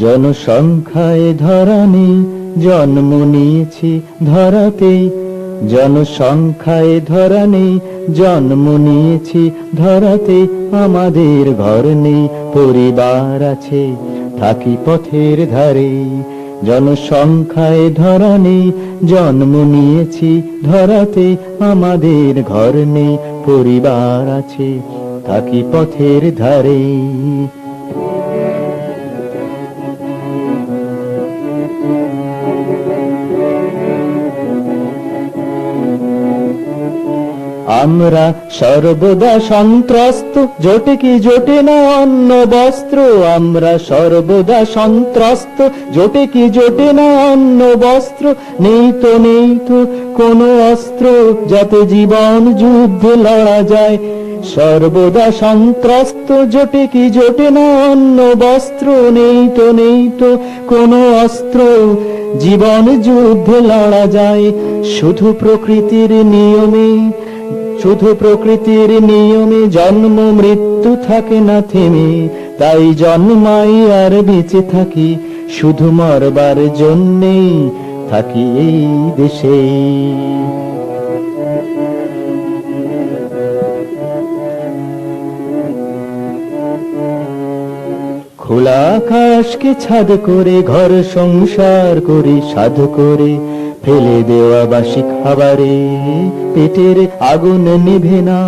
জনসংখ্যায় ধরানে জন্ম নিয়েছি ধরাতেই জনসংখ্যায় ধরানে, জন্ম নিয়েছি ধরাতে আমাদের ঘর নেই, পরিবার আছে, থাকি পথের ধারে। জনসংখ্যায় ধরানে, জন্ম নিয়েছি ধরাতে আমাদের ঘর নেই, পরিবার আছে, থাকি পথের ধারে। আমরা সর্বদা সন্ত্রস্ত, জোটে কি জোটে না অন্ন বস্ত্র? আমরা সর্বদা সন্ত্রস্ত, জোটে কি জোটে না অন্ন বস্ত্র? নেই তো নেই তো কোনো অস্ত্র, যাতে জীবন যুদ্ধে লড়া যায়। সর্বদা সন্ত্রস্ত, জোটে কি জোটে না অন্ন বস্ত্র? নেই তো নেই তো কোনো অস্ত্র, জীবন যুদ্ধে লড়া যায়। শুধু প্রকৃতির নিয়মে শুধু প্রকৃতির নিয়মে জন্ম, মৃত্যু থাকে না থেমে, তাই জন্মাই আর বেঁচে থাকি, শুধু মরবার জন্যেই থাকি এই দেশে। খোলা আকাশকে ছাদ করে, ঘর সংসার করে, সাধ করে ফেলে দেওয়া বাসি খাবারে পেটের আগুন নিভে না।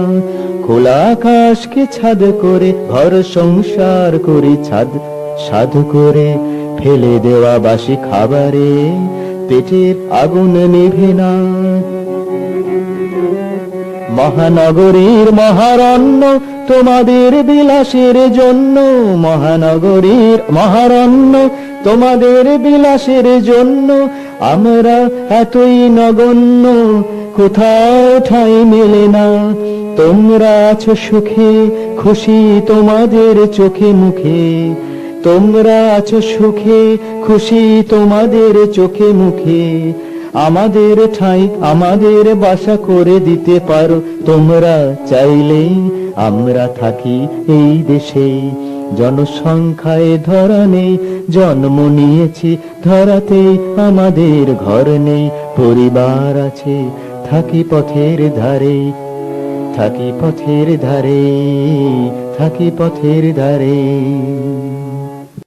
খোলা আকাশকে ছাদ করে, ঘর সংসার করে, ছাদ, সাধু করে ফেলে দেওয়া বাসি খাবারে পেটের আগুন নিভে না। মহানগরীর মহারণ্য, তোমাদের বিলাসের জন্য মহানগরীর মহারণ্য, তোমাদের বিলাসের জন্য আমরা এতই নগণ্য, কোথাও ঠাই মেলে না। তোমরা আছো সুখে, খুশি তোমাদের চোখে মুখে। তোমরা আছো সুখে, খুশি তোমাদের চোখে মুখে। আমাদের ঠাই, আমাদের বাসা করে দিতে পারো। তোমরা চাইলেই আমরা থাকি এই দেশে। জনসংখ্যায় ধরা নেই, জন্ম নিয়েছি ধরাতেই আমাদের ঘর নেই। পরিবার আছে, থাকি পথের ধারে, থাকি পথের ধারে, থাকি পথের ধারে।